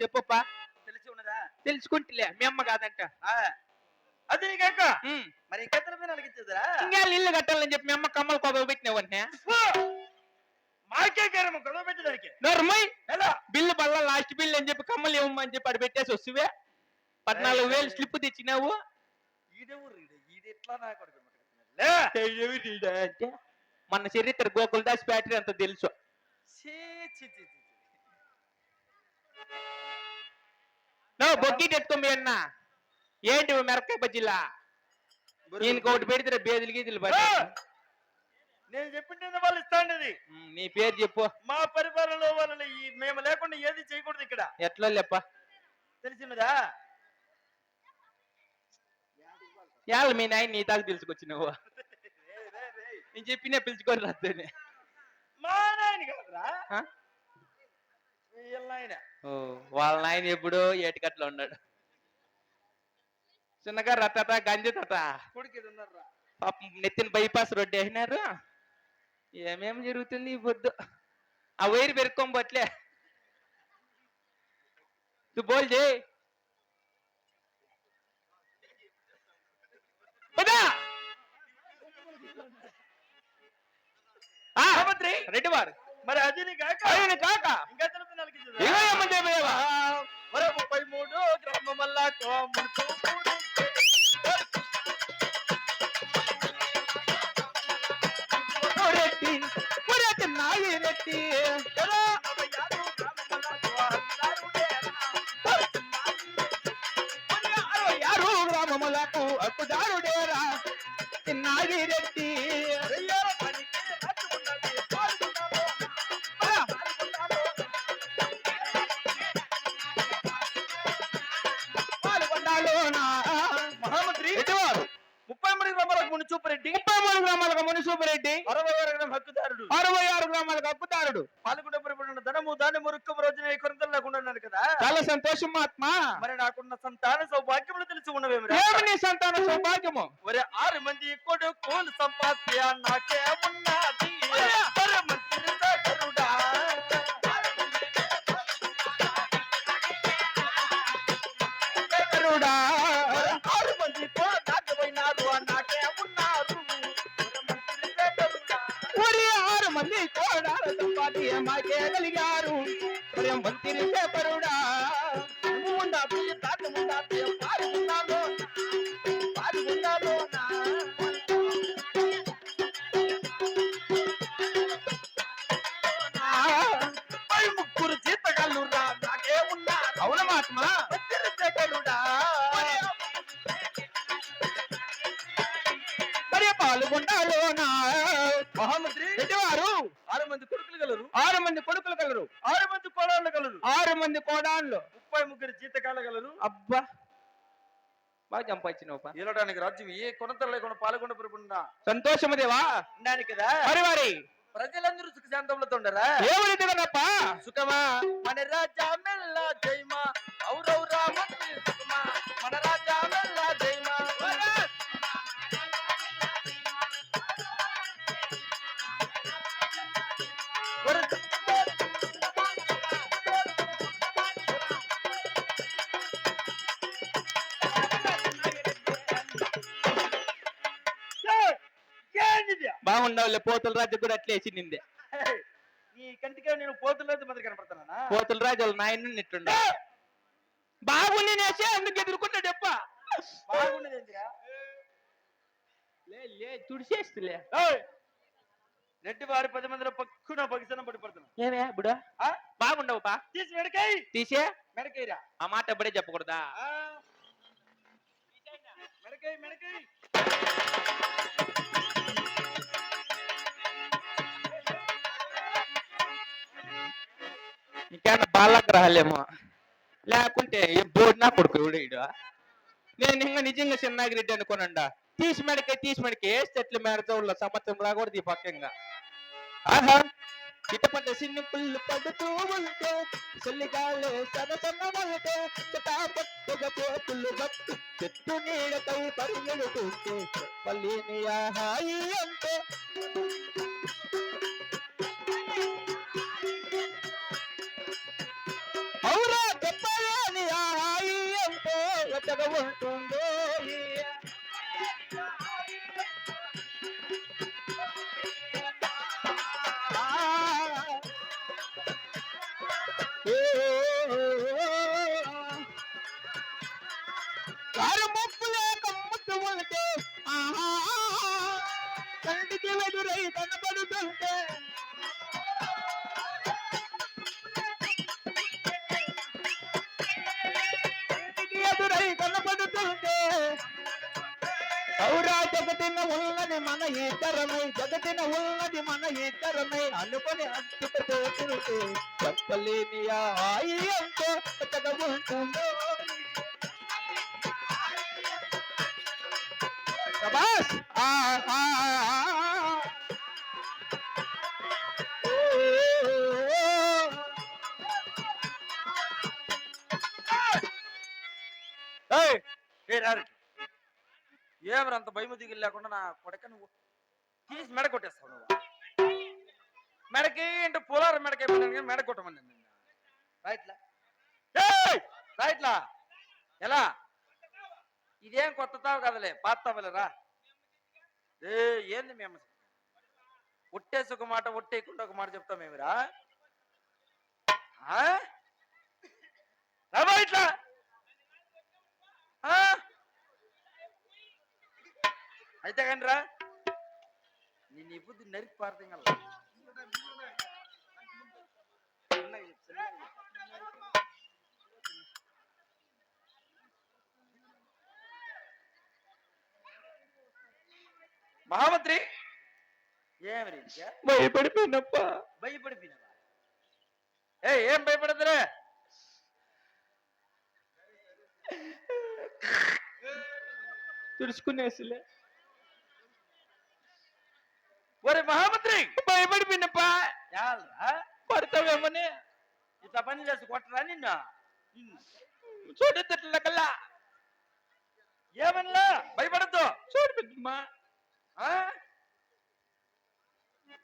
చెప్పప్పా. తెలిసి ఉన్నదా తెలుసుకుంటలే మీ అమ్మ కాదంట. ఆ, అది నీకాక ఉమ్. మరి ఇంకెత్తన మీద అలిగించదురా ఇంకా ఇల్లు కట్టాలని చెప్పి మీ అమ్మ కమ్మలు కొదవ పెట్టిన వెంటనే. మాకే గరమ గొడవ పెట్టడానికి నోర్మయ్! ఎలా బిల్లు బల్ల లాస్ట్ బిల్లు అని చెప్పి కమ్మలు ఇవ్వమని చెప్పి అటు పెట్టేసి వస్తువే. పద్నాలుగు వేలు స్లిప్ తెచ్చినావు. ఈడెవరు ఈడు? ఈడు ఎట్లా నా కొడుకు మాట్లాడుతున్నాడు? లే. అంటే మన చరిత్ర గోకుల్ దాస్ బ్యాటరీ అంత తెలుసు. ఛీ, ఛీ, ఛీ, ఛీ, ఛీ. నో బొగ్గి తెచ్చుకోమి అన్న. ఏంటి మిరపకాయ బజ్జీలా? ఈయనకి ఒకటి పెడితే బేదులు గీదులు పడి! నేను చెప్పింటే వాళ్ళు ఇస్తాండేది. నీ పేరు చెప్పు. మా పరిపాలనలో వాళ్ళని ఈ మేము లేకుండా ఏది చేయకూడదు ఇక్కడ. ఎట్లా లేప్ప తెలిసినదా? యాళ్ళ మీ నాయన నీ తాకు తెలుసుకొచ్చి నువ్వు. నేను చెప్పినా పిలుచుకొని రాద్దని. మా నాయన కాదురా? వీళ్ళ నాయన ఎప్పుడు ఏటికట్లో ఉన్నాడు. చిన్నగా రతట గంజి తట పాపం నెత్తిన బైపాస్ రోడ్డు వేసినారు. ఏమేం జరుగుతుంది ఈ పొద్దు ఆ వైరు పెరుక్కోబట్లే నువ్వు బోల్ చేయి రెడ్డి వారు. మరి అది నీ కాక ఆయన కాక ఇంకా తెలుపు నలిగించదా? ఇగో ఏమంటే మేవా? ఒరే ముప్పై మూడు గ్రామమల్లా కోముడు నాయి అరవై ఆరు గ్రామములకు అప్పుదారుడేరా నాగి సంతాన సౌభాగ్యములు తెలిసి ఉన్నవేమిరా ఏమి నీ సంతాన సౌభాగ్యము ఒరే ఆరు మంది కొడుకులు సంపాద్య నాకే ఉన్నది ఒరే మంత్రి సోదరుడా. కరుడా ఒరే ఆరు మంది దాకపోయినారు నాకే ఉన్నారు ఒరే మంత్రి సోదరుడా. ఒరి ఆరు మంది కోడాల సంపాతి మాకే కలిగారు ఒరే మంత్రి పేపరుడా కలరు ఆరు మంది కోడళ్ళు గలరు ఆరు మంది కోడాన్లు. ముప్పై ముగ్గురు జీతకాల గలరు అబ్బా! బాగా చంపాయిచ్చినవు ఏలడానికి రాజ్యం ఏ కొనత లేకుండా పాల్గొండ పరిపడిన సంతోషముదేవా ఉండాలి కదా. మరి మరి. ప్రజలందరూ సుఖ శాంతములతో ఉండరా సుఖమా? మన రాజా మెల్ల జైమా సుఖమా? మన రాజా మెల్ల జైమా బాగుండవులే పోతుల రాజు కూడా అట్లే వేసింది నీ కంటికే నేను పోతులేదు మాదిరి కనపడుతున్నానా? పోతుల రాజు వాళ్ళ నాయన నిట్టుండ బాగుంది నేసే అందుకు? లే లే తుడిసేస్తులే. ఏయ్, రెడ్డి వారి పది మందిలో పక్కున పగిసనం పడిపడుతున్నా ఏమే బుడా? బాగుండవు పా తీసి మెడకాయ! తీసే? మెడకాయరా? ఆ మాట ఎప్పుడే చెప్పకూడదా. మెడకాయ మెడకాయ! ఇంకేమన్నా బాలగ్రహాలేమో? లేకుంటే ఏ బోర్డు నా కొడుకు ఎవడు ఈడు? నేను ఇంకా నిజంగా చిన్నాగిరెడ్డి అనుకోనండా? తీసి మెడకే తీసి మెడకే ఏ చెట్లు మేడతో సంవత్సరం రాకూడదు ఈ పక్కంగా. ఆహా! ఇటపడ్డ సిన్ని పుల్లు పడుతూ ఉంటే చల్లిగాలే సన సన్న మల్టే చటాపట్టుగా పోతులు బట్టు చెట్టు నీడకై పరిగెడుతుంటే పల్లిని హాయి అంటే. ఎట్టగా కంటికి కనపడుతుంటే కనబడుతుంటే జగతిన ఉన్నది మన ఇద్దరమై జగతిన ఉన్నది మన ఇద్దరమై అనుకొని అంటుకుపోతుంటే చెప్పలేని ఆ హాయి అంతో కొత్తగా ఉంటుందో. ఆ. ఏమరా అంత భయము దిగులు లేకుండా నా కొడక నువ్వు తీసి మెడ కొట్టేస్తావు నువ్వు. మెడకి అంటే పోలార మెడకి అయిపోయినా మెడ కొట్టమని నిన్ను. రైట్లా? రైట్లా? ఎలా? ఇదేం కొత్త తావు కదలే పాత తావలేరా ఏ ఏంది మేము ఒట్టేసి ఒక మాట ఒట్టేయకుండా ఒక మాట చెప్తామేమిరా ఆ? రాబా ఇట్లా? అయితే కానీ రా నేను ఈ బుద్ధి నరికి పారదింగల మహామంత్రి ఏమి రీత్యా భయపడిపోయినప్ప భయపడిపోయినవా ఏ ఏం భయపడదురే తుడుచుకునేసిలే. ఒరే మహామంత్రి! భయపడిపోయినప్ప. పడతావేమని? ఇట్లా పని చేసి కొట్టరా నిన్ను? చూడెత్తట్ల కల్లా ఏమన్నా భయపడద్దు. చూడు పెద్దమ్మా?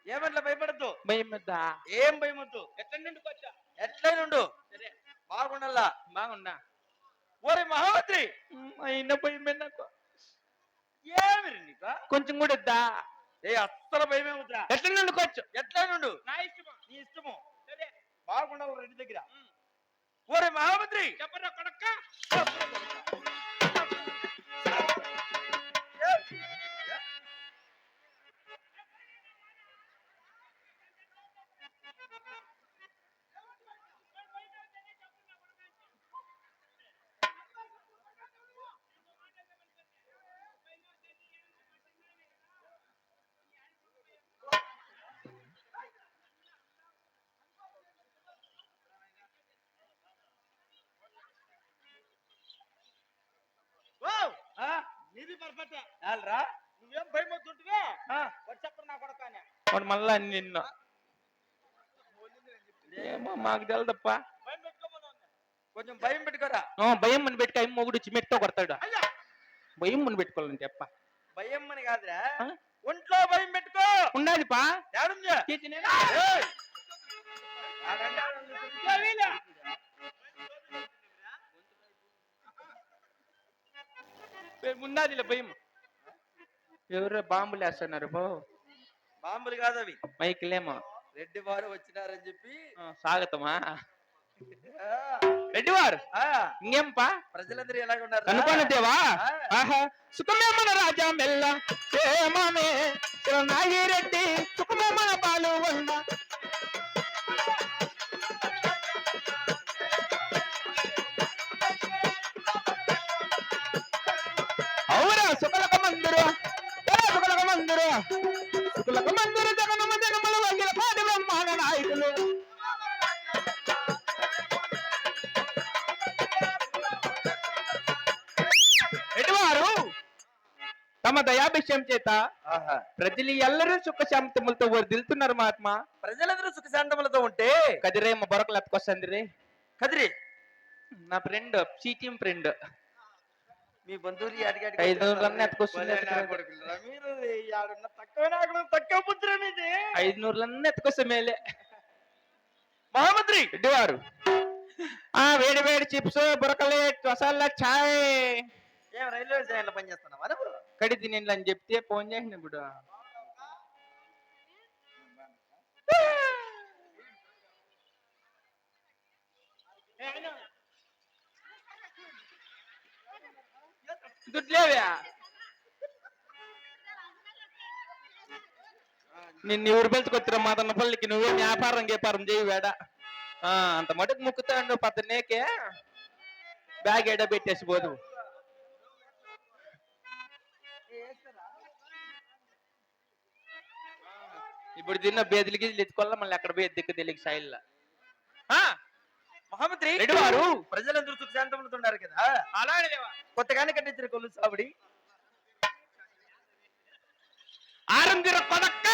ఏమన్నా భయపడద్దు? భయం మీద ఏం భయమొద్దు? ఎట్లా నిండుకొచ్చా ఎట్లయినుండు సరే. బాగుండల్లా? బాగున్నా. ఓరే మహామంత్రి! అయినా భయం మీద నాకు. ఏమి నీకు? కొంచెం కూడా వద్దా ఏ అస్సలు భయమే వద్దురా ఎట్లా నిండుకోవచ్చు ఎట్లయినుండు నా ఇష్టమా. నీ ఇష్టము. సరే. బాగుండవు రెడ్డి దగ్గర. ఓరే మహామంత్రి! చెప్పరా కొడక్క? పర్ఫెక్ట్ యాల్రా? నువ్వేం భయమవుతుంటివే ఆ? వచ్చప్పుడు నా కొడకానే. వాడు మళ్ళా నిన్ను. ఏమో మాకు తెలదప్ప. కొంచెం భయం పెట్టుకోరా. భయం అని పెట్టుక అమ్మ మొగుడు వచ్చి మెట్తో కొడతాడు. భయం అని పెట్టుకోవాలంటే అప్ప. భయం అని కాదురా? ఒంట్లో భయం పెట్టుకో. ఉండాది ఉన్నదిలే భయం. ఎవరో బాంబులు వేస్తున్నారు బో బాంబులు కాదు అవి. మైకిలేమో. రెడ్డి వారు వచ్చినారని చెప్పి. స్వాగతమా? రెడ్డి వారు ఆ, ఇంకేం పా? ప్రజలందరూ ఎలాగ ఉన్నారు. ఆహా సుఖమే మన రాజా మెల్ల. నాగి రెడ్డి దయాభిషయం చేత. ప్రజలు ఎల్లరూ సుఖ శాంతములతో వర్దిల్తున్నారు మహాత్మా. ప్రజలందరూ సుఖశాంతములతో ఉంటే కదిరేమ బొరకలు ఎత్తుకొస్తుంది రే కదిరి. నా ఫ్రెండ్ చీటిం ఫ్రెండ్ మీ బంధువులు అడిగాడి ఐదు వందలన్నీ ఎత్తుకొస్తుంది మీరు. ఆడున్న తక్కువ నాకు తక్కువ పుత్ర మీది ఐదు నూరులన్నీ ఎత్తుకొస్తే మేలే. మహామంత్రి! ఎడ్డివారు ఆ వేడి వేడి చిప్స్ బురకలే మసాలా చాయ్. ఏం రైల్వే స్టేషన్లో పని చేస్తున్నావా నువ్వు ఎక్కడ తినండి అని చెప్తే ఫోన్ చేసిన ఇప్పుడు. దుడ్లేవా నిన్ను ఎవరు పెంచుకొచ్చిరా మాదన్న పల్లికి? నువ్వే వ్యాపారం వ్యాపారం చేయి వేడ. ఆ, అంత మటుకు ముక్కుతాడు పద్దనేకే బ్యాగ్ ఎడ పెట్టేసి పోదు. ఇప్పుడు తిన్న బేదిలికి ఎత్తుకోవాలా? మళ్ళీ అక్కడ పోయి దిక్కు తెలియక సైల్లా మహామంత్రి రెడ్డి వారు? ప్రజలందరూ సుఖ శాంతములుతున్నారు కదా? కొత్తగానే కట్టించిన కొల్లు సావిడి ఆరం తీర కొడక్క.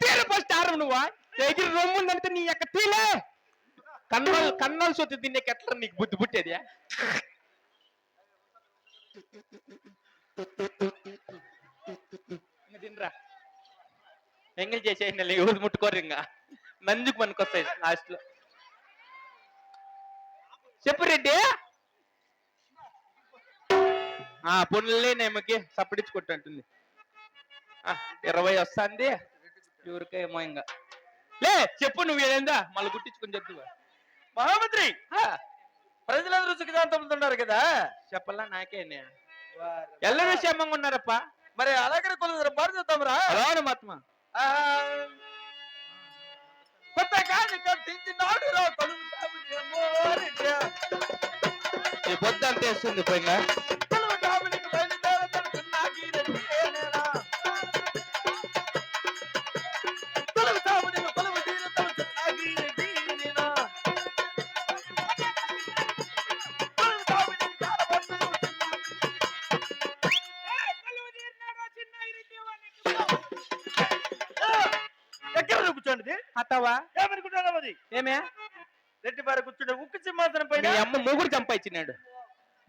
తీర ఫస్ట్ ఆరం నువ్వా? ఎగిరి రొమ్ముందంటే నీ యొక్క తీలే. కన్నల్ కన్నల్ సొత్తు తినేకి ఎట్లా నీకు బుద్ధి పుట్టేది ఇంక తినరా ఎంగిల్ చేసేయండి ఎవరు ముట్టుకోరు ఇంకా. నందుకు మనకొస్తాయి లాస్ట్లో. చెప్పు రెడ్డి. ఆ పొన్నులే నేమకి సప్పడించుకుంటుంటుంది ఇరవై వస్తుంది. ఎవరికేమో ఇంకా. లే చెప్పు నువ్వు ఏందా మళ్ళీ గుట్టించుకుని చెప్పు మహామంత్రి! ప్రజలందరూ సుఖ శాంతములుతున్నారు కదా? చెప్పల్లా నాకేనే ఎల్లరూ క్షేమంగా ఉన్నారప్ప. మరి అలాగే కొలు పాడు చూద్దాంరా అలానే మహాత్మ కొత్తగానే కట్టించినాడు రా కొలువు సావిడి ఏమో రెడ్డి. ఈ పొద్దు అంత వేస్తుంది కూర్చోండి అత్తవా ఏమనుకుంటున్నావు అది? ఏమే? రెడ్డి బారి కూర్చుంటే ఉక్కు సింహాసనం మీ పైన అమ్మ మూగుడు చంపాయిచ్చినాడు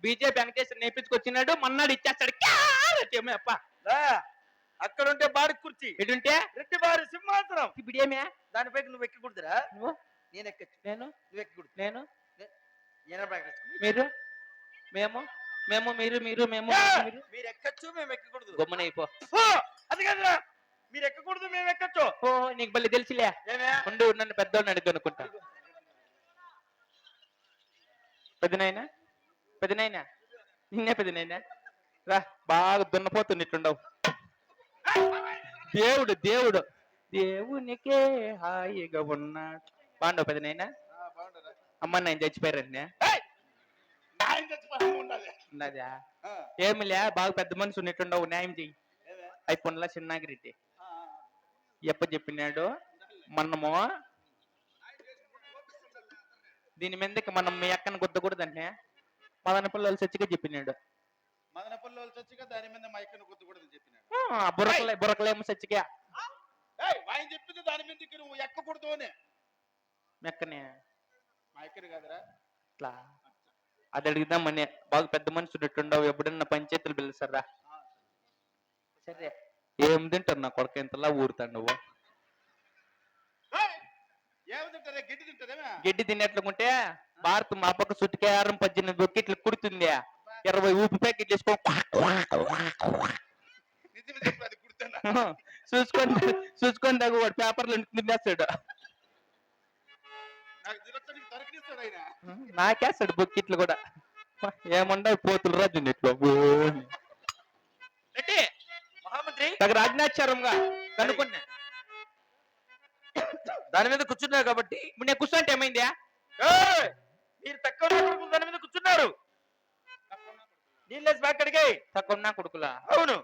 బీజేపీ వెంకటేశ్వర నేర్పించుకొచ్చినాడు మన్నాడు ఇచ్చేస్తాడు. అప్ప. అక్కడ ఉంటే బాడి కుర్చీ. ఎటుంటే? రెడ్డి బారి సింహాసనం. ఇప్పుడు ఏమే? దానిపై నువ్వు ఎక్కకూడదురా. నువ్వు? నేను ఎక్కచ్చు. నేను? నువ్వు ఎక్కకూడదు. నేను. మీరు? మేము? మేము మీరు మీరు మేము! మీరు ఎక్కచ్చు మేము ఎక్కకూడదు. గమ్మునైపో అది కాదురా. మీరు ఎక్కకూడదు మేము ఎక్కచ్చు. ఓ నీకు మళ్ళీ తెలిసిలే. ఉండు నన్ను పెద్దోడిని అడుగు అనుకుంటా పెద్దనాయనా? పెద్దనాయనా? నిన్నే పెద్దనాయనా? రా బాగా దున్నపోతున్నట్టుండవు దేవుడు దేవుడు. దేవునికే హాయిగా ఉన్నాడు బాగుండవు పెద్దనాయనా? అమ్మ నేను చచ్చిపోయారండి ఉన్నదా? ఏమిలే బాగా పెద్ద మనిషి ఉన్నట్టుండవు న్యాయం చెయ్యి. అయిపోయినలా చిన్నాగిరెడ్డి. ఎప్ప చెప్పినాడు? మనము దీని మీదకి మనం మీ అక్కను గుద్దకూడదంటే మదన పిల్లలు చచ్చిగా చెప్పినాడు. మదన పుల్లలు చచ్చిగా దాని మీద మైకను గుద్దకూడదని చెప్పినాడు. బుర్రకలే బుర్రకలేమో చచ్చిగా. ఆయన చెప్పింది దాని మీదకి నువ్వు ఎక్కకూడదు అని. మెక్కనే మైకను కాదురా. అట్లా అది అడుగుదామని బాగా పెద్ద మనిషి ఉన్నట్టుండవు ఎప్పుడన్నా పంచాయతీలు పిలుస్తారా? సరే. ఏం తింటారు నా కొడుకు ఇంతలా ఊరుతాడు నువ్వు? గడ్డి తినేట్లుకుంటే భారత్ మా పక్క సుట్టికారం పద్దెనిమిది బొక్కిట్లు కుడుతుంది. ఇరవై ఊపి ప్యాకెట్ చేసుకో నిజమే చెప్పు అది గుర్తున్నా చూసుకొని చూసుకొని వాడు పేపర్లు తినేస్తాడు. నాకేస్తాడు బొక్కిట్లు కూడా. ఏముండవు పోతులు రాజు రెడ్డి మహామంత్రి. నాకు కనుక్కున్నా. దాని మీద కూర్చున్నావు కాబట్టి. ఇప్పుడు నేను కూర్చుంటే ఏమైందా! మీరు తక్కువ దాని మీద కూర్చున్నారు. నీళ్ళేసి బ్యాక్ అడిగాయి తక్కువ నా కొడుకులా? అవును.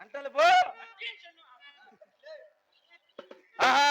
అంటారు పో. ஆஹா